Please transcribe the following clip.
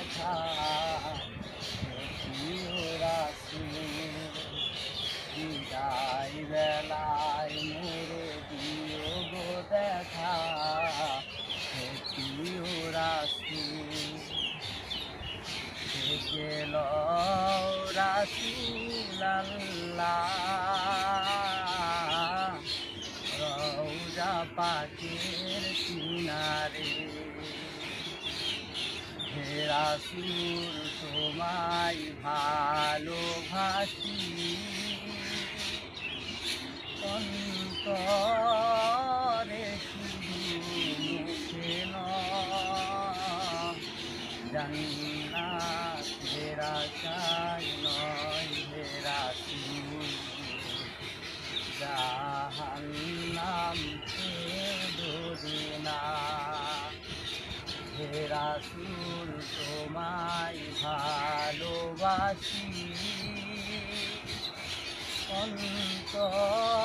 দেখা বিদায় বেলায় মোরে দিও গো দেখা প্রিয় রাসূল গেল রাসূল আল্লাহ রৌজা পাখির কিনারে রাসূল তোমায় ভালোবাসি। অন্তরে শুধু মুখে জান্নাত হেরা চাই নয় হেরা জাহান্নাম হেরা সুর তোমায় ভালোবাসি। অন্তর